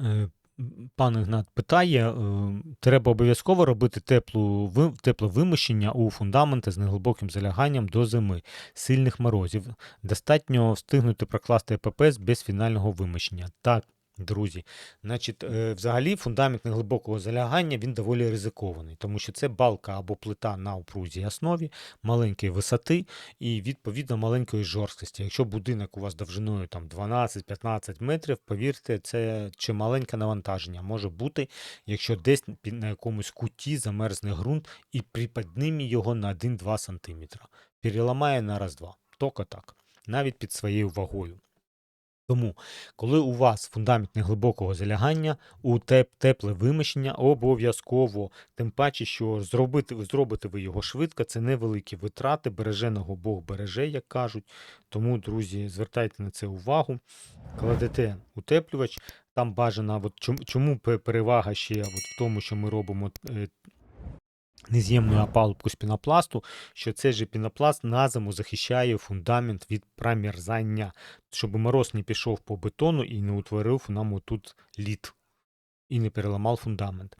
Е, Пан Ігнат питає, е, треба обов'язково робити теплу, тепловимощення у фундаменти з неглибоким заляганням до зими, сильних морозів. Достатньо встигнути прокласти ППС без фінального вимощення. Так, друзі. Значить, е, взагалі фундамент неглибокого залягання він доволі ризикований, тому що це балка або плита на опрузій основі, маленької висоти і відповідно маленької жорсткості. Якщо будинок у вас довжиною там 12-15 метрів, повірте, це чималеньке навантаження може бути, якщо десь на якомусь куті замерзне ґрунт і приподніме його на 1-2 см. Переламає на раз-два. Тільки так, навіть під своєю вагою. Тому, коли у вас фундамент неглибокого залягання, у теп- тепле вимощення обов'язково, тим паче, що зробити, зробите ви його швидко, це невеликі витрати, береженого Бог береже, як кажуть. Тому, друзі, звертайте на це увагу, кладете утеплювач. Там бажана, от чому, чому перевага ще от в тому, що ми робимо е, нез'ємну опалубку з пінопласту, що цей же пінопласт на зиму захищає фундамент від промерзання, щоб мороз не пішов по бетону і не утворив нам тут лід і не переламав фундамент.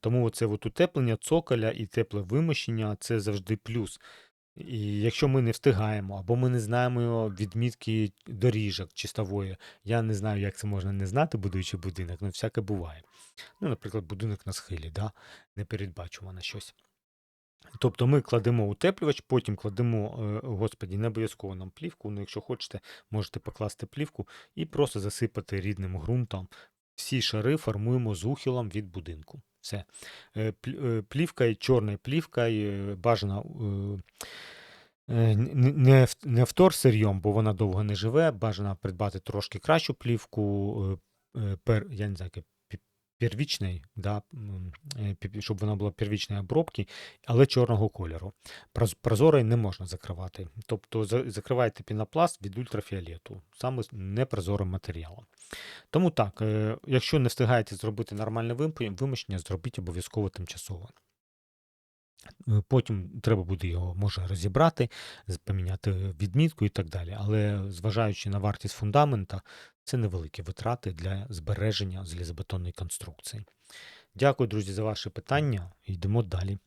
Тому от утеплення цоколя і тепле вимощення це завжди плюс. І якщо ми не встигаємо, або ми не знаємо відмітки доріжок чистової, я не знаю, як це можна не знати, будуючи будинок, ну всяке буває. Ну, наприклад, будинок на схилі, да? непередбачувано щось. Тобто ми кладемо утеплювач, потім кладемо, е, господі, не обов'язково нам плівку, ну якщо хочете, можете покласти плівку і просто засипати рідним ґрунтом. Всі шари формуємо з ухилом від будинку. Все. Бажано е, е, н- не, не вторсирйом, бо вона довго не живе, бажано придбати трошки кращу плівку, е, е, я не знаю, первічної, да, е, щоб вона була первічної обробки, але чорного кольору. Прозорий не можна закривати. Тобто за- закривайте пінопласт від ультрафіолету, саме непрозорим матеріалом. Тому так, е, якщо не встигаєте зробити нормальне вимощення, зробіть обов'язково тимчасово. Потім треба буде його може розібрати, поміняти відмітку і так далі. Але зважаючи на вартість фундамента, це невеликі витрати для збереження залізобетонної конструкції. Дякую, друзі, за ваші питання. Йдемо далі.